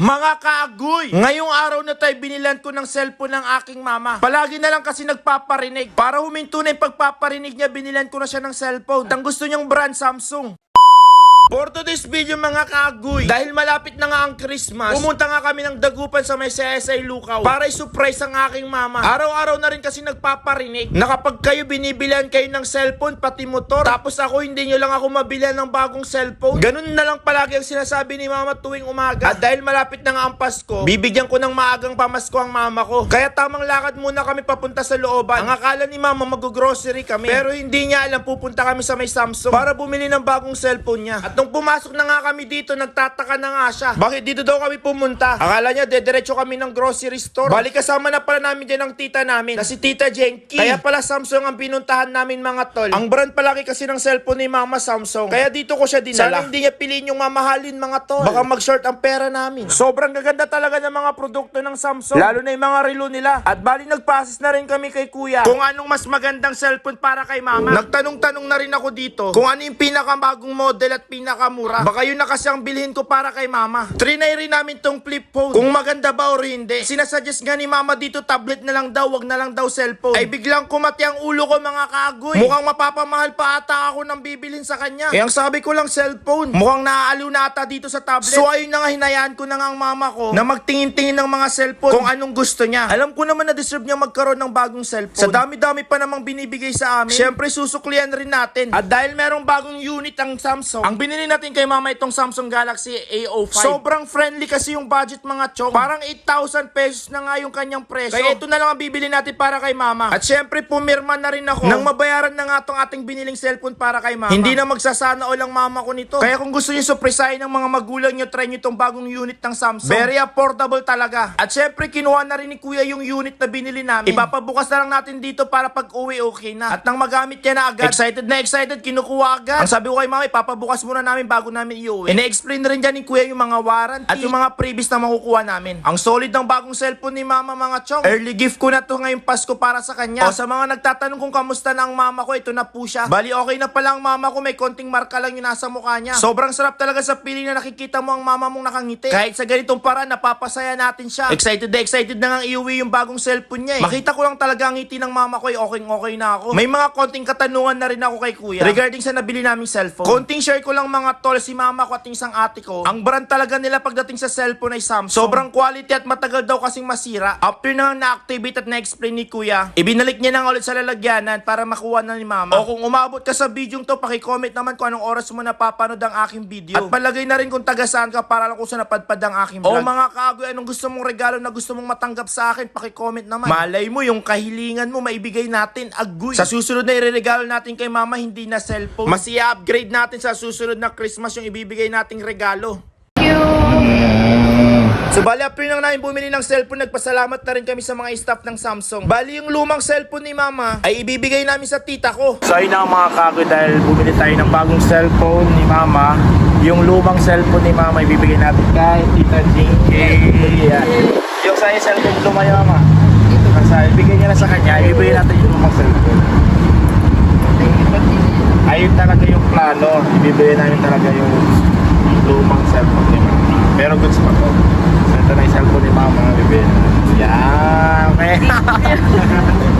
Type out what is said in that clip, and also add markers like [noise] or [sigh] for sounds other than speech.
Mga kaagoy! Ngayong araw na tayo binilan ko ng cellphone ng aking mama. Palagi na lang kasi nagpaparinig. Para huminto na yung pagpaparinig niya, binilan ko na siya ng cellphone. Ang gusto niyang brand, Samsung. For today's video mga kaagoy, dahil malapit na nga ang Christmas, pumunta nga kami ng dagupan sa may CSI Lukaw para i-surprise ang aking mama. Araw-araw na rin kasi nagpaparinig na kapag kayo binibilihan kayo ng cellphone, pati motor, tapos ako hindi nyo lang ako mabilihan ng bagong cellphone. Ganun na lang palagi ang sinasabi ni mama tuwing umaga. At dahil malapit na nga ang Pasko, bibigyan ko ng maagang pamasko ang mama ko. Kaya tamang lakad muna kami papunta sa looban. Ang akala ni mama mag-grocery kami. Pero hindi niya alam pupunta kami sa may Samsung para bumili ng bagong cellphone niya. At nung pumasok na nga kami dito, nagtataka na nga siya. Bakit dito daw kami pumunta? Akala niya dediretso kami ng grocery store. Bali kasama na pala namin dyan ang tita namin na si Tita Jenky. Kaya pala Samsung ang pinuntahan namin mga tol. Ang brand palaki kasi ng cellphone ni Mama Samsung. Kaya dito ko siya dinala. Sana hindi niya piliin yung mamahalin mga tol. Baka mag-short ang pera namin. Sobrang gaganda talaga ng mga produkto ng Samsung. Lalo na yung mga relo nila. At bali nagpasis na rin kami kay kuya kung anong mas magandang cellphone para kay mama. Nagtanong-tanong na rin ako dito kung ano yung pinakamagong model at pinakamura. Baka yun na kasi ang bilhin ko para kay mama. Trinay rin namin tong flip phone. Kung maganda ba o hindi. Sinasuggest nga ni mama dito tablet na lang daw, wag na lang daw cellphone. Ay biglang kumati ang ulo ko mga kagoy. Mukhang mapapamahal pa ata ako ng bibilhin sa kanya. Eh ang sabi ko lang cellphone. Mukhang naaaliw na ata dito sa tablet. So ayun na nga hinayaan ko na nga ang mama ko na magtingin-tingin ng mga cellphone kung anong gusto niya. Alam ko naman na deserve niya magkaroon ng bagong cellphone. Sa dami-dami pa namang binibigay sa amin. Syempre susuklian rin natin. At dahil merong bagong unit ang Samsung, ang binili natin kay mama itong Samsung Galaxy A05. Sobrang friendly kasi yung budget mga chong. Parang 8,000 pesos na nga yung kanyang presyo. Kaya ito na lang ang bibili natin para kay mama. At syempre pumirma na rin ako nang mabayaran na nga tong ating biniling cellphone para kay mama. Hindi na magsasana o lang mama ko nito. Kaya kung gusto niyo surprisahin ng mga magulang niyo, try niyo itong bagong unit ng Samsung. Very affordable talaga. At syempre kinuha na rin ni kuya yung unit na binili namin. Ipapabukas na lang natin dito para pag uwi okay na. At nang magamit niya na agad, excited na excited, kinukuha agad. Ang sabi ko kay mama, ipapabukas muna namin bago namin iuwi. Ine-explain na rin dyan ni kuya yung mga warranty at yung mga previous na makukuha namin. Ang solid ng bagong cellphone ni mama mga chong. Early gift ko na to ngayong Pasko para sa kanya. O sa mga nagtatanong kung kamusta na ang mama ko, ito na po siya. Bali okay na pala ang mama ko, may konting marka lang yung nasa mukha niya. Sobrang sarap talaga sa feeling na nakikita mo ang mama mong nakangiti. Kahit sa ganitong paraan, napapasaya natin siya. Excited na excited na nga iuwi yung bagong cellphone niya eh. Makita ko lang talaga ang ngiti ng mama ko, eh, okay okay na ako. May mga konting katanungan na rin ako kay kuya regarding sa nabili naming cellphone. Konting share ko lang mga tol, si mama ko at yung isang ate ko. Ang brand talaga nila pagdating sa cellphone ay Samsung. Sobrang quality at matagal daw kasing masira. After na na-activate at na-explain ni kuya, ibinalik niya na ulit sa lalagyanan para makuha na ni mama. O kung umabot ka sa video to, pakicomment naman kung anong oras mo napapanood ang aking video. At palagay na rin kung taga saan ka para lang kung saan napadpad ang aking vlog. O mga kagoy, anong gusto mong regalo na gusto mong matanggap sa akin, pakicomment naman. Malay mo, yung kahilingan mo, maibigay natin agoy. Sa susunod na ireregalo natin kay mama, hindi na cellphone. Mas i-upgrade natin sa susunod na Christmas yung ibibigay nating regalo. So bali after nang namin bumili ng cellphone, nagpasalamat na rin kami sa mga staff ng Samsung. Bali yung lumang cellphone ni Mama ay ibibigay namin sa tita ko. So ayun na mga kago dahil bumili tayo ng bagong cellphone ni Mama. Yung lumang cellphone ni Mama ibibigay natin kay Tita JK. Yeah. Yung sa cellphone luma ni Mama. Kasi ibigay niya na sa kanya, ibibigay natin yung lumang cellphone. Ayun talaga yung Ibibigay namin talaga yung lumang cellphone ni Mama. Pero goods pa to. So, ito na yung cellphone ni Mama. Bibigyan. Yeah, okay. [laughs]